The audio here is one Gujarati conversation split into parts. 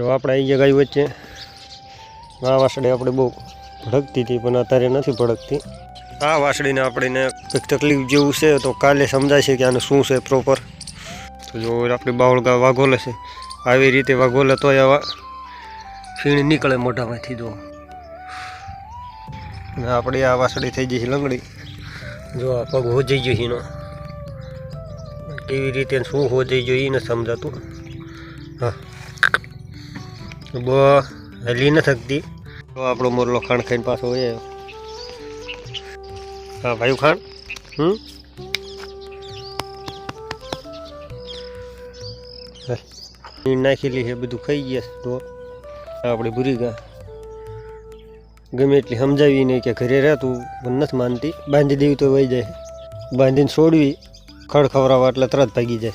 જો આપણે અહીં જગા ગાય વચ્ચે, આ વાસળી આપણે બહુ ભડકતી હતી, પણ અત્યારે નથી ભડકતી. આ વાસળીને આપણને કંઈક તકલીફ જેવું છે, તો કાલે સમજાય છે કે આને શું છે પ્રોપર તો જો આપણી બાવળગા વાઘોલે છે. આવી રીતે વાઘોલે તોય આવા ફીણ નીકળે મોઢામાંથી જો. અને આપણી આ વાસળી થઈ જશે લંગડી. જો આ પગ હોજઈ ગયો એનો. કેવી રીતે શું હોજઈ ગયો એ નથી સમજાતું. હા. બ હલી ન થકતી તો આપણો મોરલો ખાણ ખાઈને પાછો હોય હા, ભાઈ ખાણ? હમ? નાખેલી છે બધું ખાઈ ગયા તો આપણે ભૂરી ગયા ગમે એટલી સમજાવી નહીં કે ઘરે રહેતું, પણ નથી માનતી. બાંધી દેવી તો વહી જાય. બાંધીને છોડવી ખડ ખવડાવવા એટલે તરત ભાગી જાય.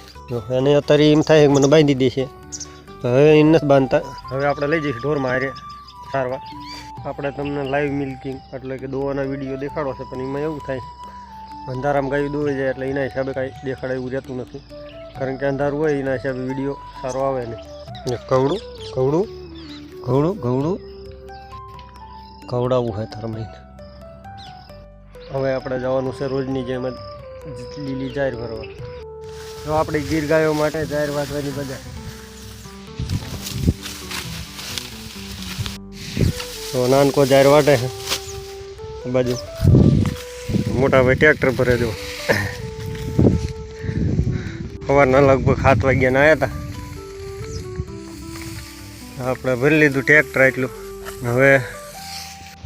અને અત્યારે એમ થાય મને બાંધી દેશે. હવે એ નથી બાંધતા. હવે આપણે લઈ જઈશું ઢોરમાં હારે સારવાર. આપણે તમને લાઈવ મિલ્કિંગ એટલે કે દોવાના વીડિયો દેખાડો છે પણ એમાં એવું થાય અંધારામાં ગાયું દોડી જાય એટલે એના હિસાબે કાંઈ દેખાડે એવું રહેતું નથી. કારણ કે અંધારું હોય એના હિસાબે વીડિયો સારો આવે નહીં. ને કવડું કવડું ઘવડું ઘવડું ખવડાવવું હોય તારા મહિને. હવે આપણે જવાનું છે રોજની જેમ જ લીલી જાહેર ભરવા. જો આપણે ગીર ગાયો માટે જાહેર વાંચવાની બજાર. તો નાનકો જાર વાટે બાજુ મોટા ભાઈ ટ્રેક્ટર ભરે દો સવારના લગભગ સાત વાગ્યાના આવ્યા હતા આપણે ભરી લીધું ટ્રેક્ટર એટલું હવે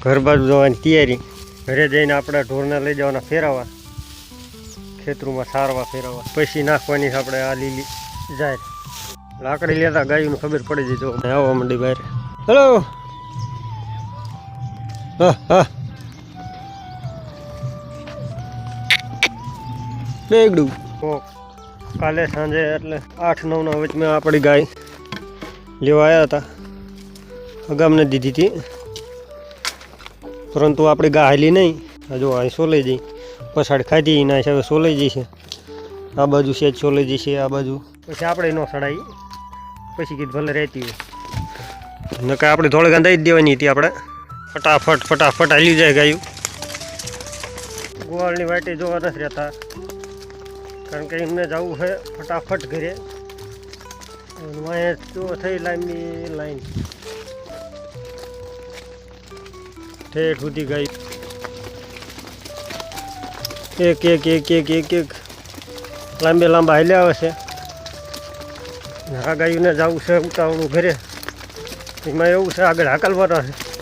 ઘર બાજુ જવાની તૈયારી. ઘરે જઈને આપણે ઢોરને લઈ જવાના ફેરવવા ખેતરોમાં સારવા ફેરવવા પછી નાખવાની આપણે આ લીલી જાય લાકડી લેતા ગાયનું ખબર પડી જતો આવવા માંડી બહાર. હેલો બેગડું કાલે સાંજે એટલે આઠ નવના વચમાં આપણી ગાય લેવા આવ્યા હતા. અગામને દીધી હતી. પરંતુ આપણી ગા હાલી નહીં હજુ અહીં સોલાઈ જઈ પછાડ ખાધી એના હિસાબે સોલાઈ જઈ છે. આ બાજુ સેજ સોલાઈ જઈ છે આ બાજુ. પછી આપણે ન સડાઈ. પછી કીધું ભલે રહેતી હોય. નકા આપણે ધોળે ગાં દઈ જ દેવાની હતી આપણે ફટાફટ ફટાફટ હાલી જાય ગાયું. ગોવાળની વાટી જોવા નથી રહેતા. કારણ કે એમને જવું છે ફટાફટ ઘરે. વાંહે જો થઈ લાંબી લાઈન. ઠેઠ સુધી ગઈ. એક એક એક એક એક એક. લાંબે લાંબા હાલ્યા આવે છે. આ ગાયુંને જવું છે ઉતાવળું ઘરે. એમાં એવું છે આગળ હાકલવાના છે.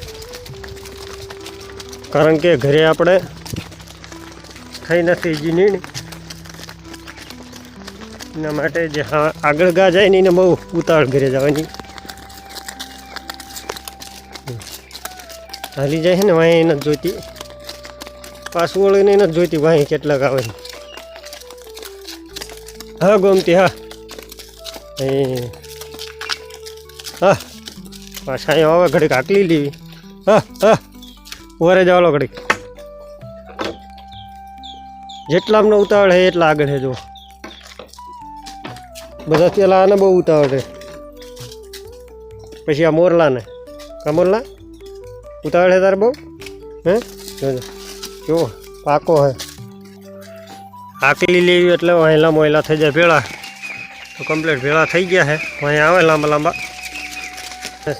કારણ કે ઘરે આપણે થઈ નથી જીની એના માટે જે હા, આગળ ગા જાય ને એને બહુ ઉતાવળ ઘરે જવાની. હાલી જાય છે ને વાંહે નથી જોઈતી. પાછું વળીને નથી જોઈતી વાંહે કેટલાક આવે. હા, ગોમતી, હા. હા. પાછા આવે ઘડીક આકલી લેવી હા હા. વરે જવાલો ઘડીક. જેટલા અમને ઉતાવળ છે એટલા આગળ છે જો. બધા પેલા આને બહુ ઉતાવળ છે પછી આ મોરલાને. કા મોરલા? ઉતાવળ છે તારે બહુ? હે? જોજો જો. પાકો હે. આકલી લેવી એટલે વહેલા મોયલા થઈ જાય ભેળા. તો કમ્પ્લીટ ભેળા થઈ ગયા છે અહીં આવે લાંબા લાંબા.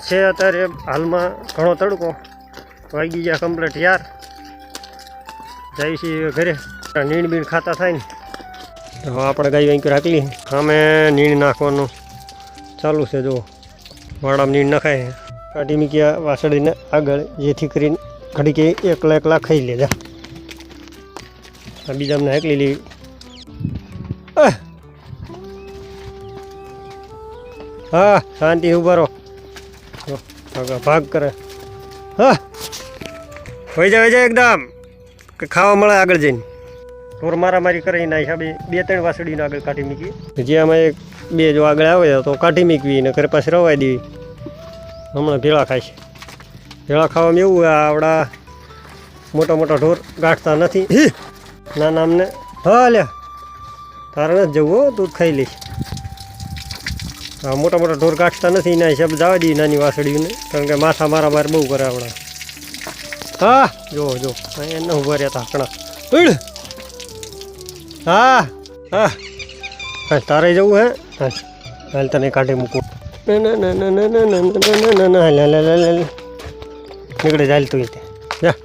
છે અત્યારે હાલમાં ઘણો તડકો. વાગી ગયા કમ્પ્લેટ યાર. જાય છે ઘરે. નીણ બીણ ખાતા થાય ને. તો આપણે ગાય વાંકી રાખલી સામે નીણ નાખવાનું ચાલુ છે જો વાડામાં નીણ નખાય. કાઢી મૂક્યા વાસળીને આગળ, જેથી કરીને ઘડી કે એકલા એકલા ખાઈ લેજા આ બીજા અમને એકલી લેવી હા, શાંતિ ઊભા રહો. ભાગ કરે. હા! વહી જાય જાય એકદમ. કે ખાવા મળે આગળ જઈને. ઢોર મારામારી કરી એના હિસાબે બે ત્રણ વાસળીને આગળ કાઢી મૂકી. જે અમે બે જો આગળ આવે તો કાઢી મૂકવી ને ઘરે પાસે રવાઈ દેવી. હમણાં ભેળા ખાય છે. ભેળા ખાવામાં એવું હોય આવડા મોટા મોટા ઢોર ગાંઠતા નથી! નાના અમને હા લે તારે નથી જવું હો, દૂધ ખાઈ લઈશ. હા મોટા મોટા ઢોર કાઢતા નથી એના હિસાબ જવા દઈએ નાની વાસળીઓને. કારણ કે માથા મારા માર બહુ કરે હમણાં હા જો જો એને ઊભા રહ્યા હતા પીડ હા હા હા તારે જવું હે હા હાલ તને કાઢી મૂકું નીકળે ચાલ તું રીતે જા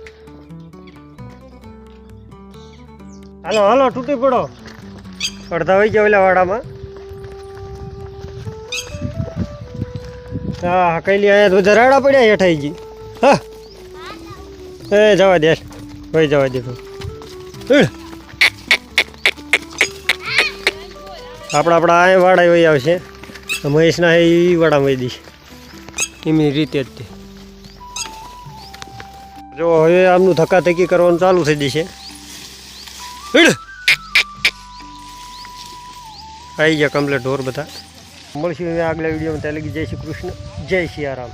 હાલો હાલો તૂટી પડો અડધા વહી ગયા વાડામાં હા કઈ લી આયા તો રાડા પડ્યા હેઠાઈ ગઈ હા એ જવા દે ભાઈ જવા દે. આપણા આપણા આ વાડા વહી આવશે. મહેશના એ વાડા વહી દઈશ. એમની રીતે જ તે. જો હવે આમનું ધક્કાધક્કી કરવાનું ચાલુ થઈ જશે. આવી ગયા કમ્પ્લેટ ઢોર બધા. મળશું આગલા વિડીયોમાં. ત્યાં લગી જય શ્રી કૃષ્ણ જય સિયારામ